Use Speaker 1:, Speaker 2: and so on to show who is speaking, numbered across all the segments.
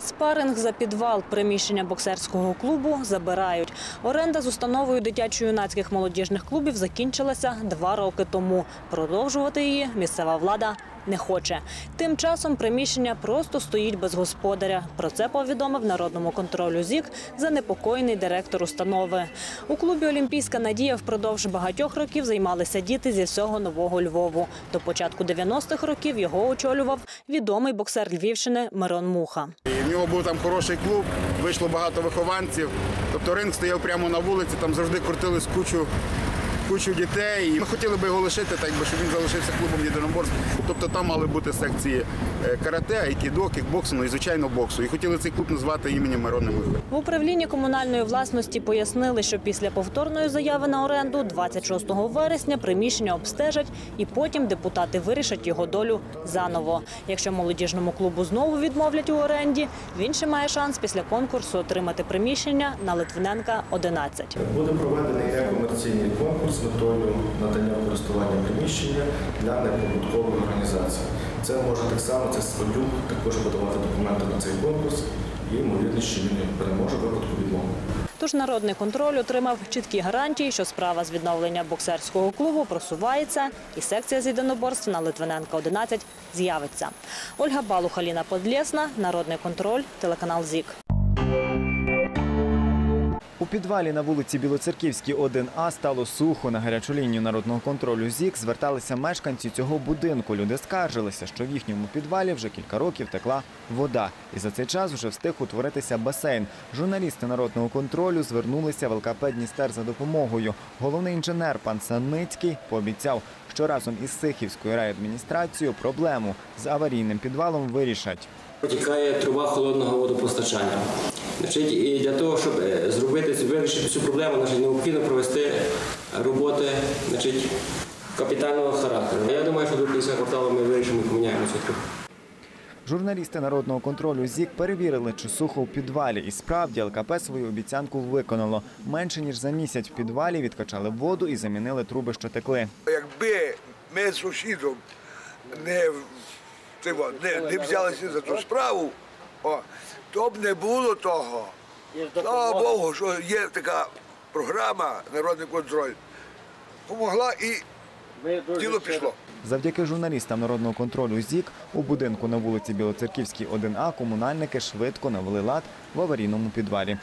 Speaker 1: Спаринг за підвал приміщення боксерського клубу забирають. Оренда з установою дитячо-юнацьких молодіжних клубів закінчилася два роки тому. Продовжувати її місцева влада не хоче. Тим часом приміщення просто стоїть без господаря. Про це повідомив народному контролю ЗІК занепокоєний директор установи. У клубі Олімпійська надія впродовж багатьох років займалися діти зі всього нового Львову. До початку 90-х років його очолював відомий боксер Львівщини Мирон Муха.
Speaker 2: І в нього був там хороший клуб, вийшло багато вихованців. Тобто ринг стояв прямо на вулиці, там завжди крутились кучу, кучу дітей. Ми хотіли би його лишити, так би, щоб він залишився клубом єдиноборств. Тобто там мали бути секції е, карате, айкідо, кікбоксу, ну і звичайно боксу. І хотіли цей клуб назвати іменем Мирона Михи.
Speaker 1: В управлінні комунальної власності пояснили, що після повторної заяви на оренду 26 вересня приміщення обстежать і потім депутати вирішать його долю заново. Якщо молодіжному клубу знову відмовлять у оренді, він ще має шанс після конкурсу отримати приміщення на Литвиненка 11.
Speaker 3: Буде проведений некомерційний конкурс з метою надання користування приміщення для неприбуткових організацій. Це може так само, це Свалюк також подавати документи на цей конкурс і ймовірність, що він переможе випадку відмови.
Speaker 1: Тож народний контроль отримав чіткі гарантії, що справа з відновлення боксерського клубу просувається, і секція з єдиноборств на Литвиненка 11 з'явиться. Ольга Балух, Аліна Подлєсна, народний контроль, телеканал ЗІК.
Speaker 4: Підвалі на вулиці Білоцерківській 1А стало сухо. На гарячу лінію народного контролю ЗІК зверталися мешканці цього будинку. Люди скаржилися, що в їхньому підвалі вже кілька років текла вода. І за цей час вже встиг утворитися басейн. Журналісти народного контролю звернулися в ЛКП Дністер за допомогою. Головний інженер пан Санницький пообіцяв, що разом із Сихівською райадміністрацією проблему з аварійним підвалом вирішать.
Speaker 5: Протікає труба холодного водопостачання. Значить, і для того, щоб е, зробити вирішити цю проблему, значить, необхідно провести роботи значить, капітального характеру. Я думаю, що до кінця кварталу ми вирішимо і поміняємо цю трубу.
Speaker 4: Журналісти народного контролю ЗІК перевірили, чи сухо в підвалі. І справді ЛКП свою обіцянку виконало. Менше ніж за місяць в підвалі відкачали воду і замінили труби, що текли.
Speaker 6: Якби ми з сусідом не, не, не взялися за ту справу, о, то б не було того. Слава Богу, що є така програма Народний контроль. Помогла і діло пішло.
Speaker 4: Завдяки журналістам народного контролю ЗІК у будинку на вулиці Білоцерківській 1А комунальники швидко навели лад в аварійному підвалі.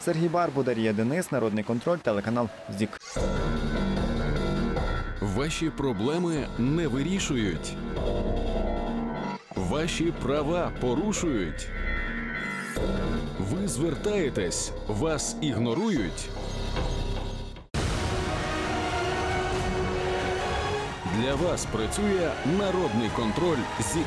Speaker 4: Сергій Барбу, Дар'я Денис, Народний контроль, телеканал ЗІК.
Speaker 7: Ваші проблеми не вирішують. Ваші права порушують. Ви звертаєтесь, вас ігнорують. Для вас працює народний контроль ЗІК.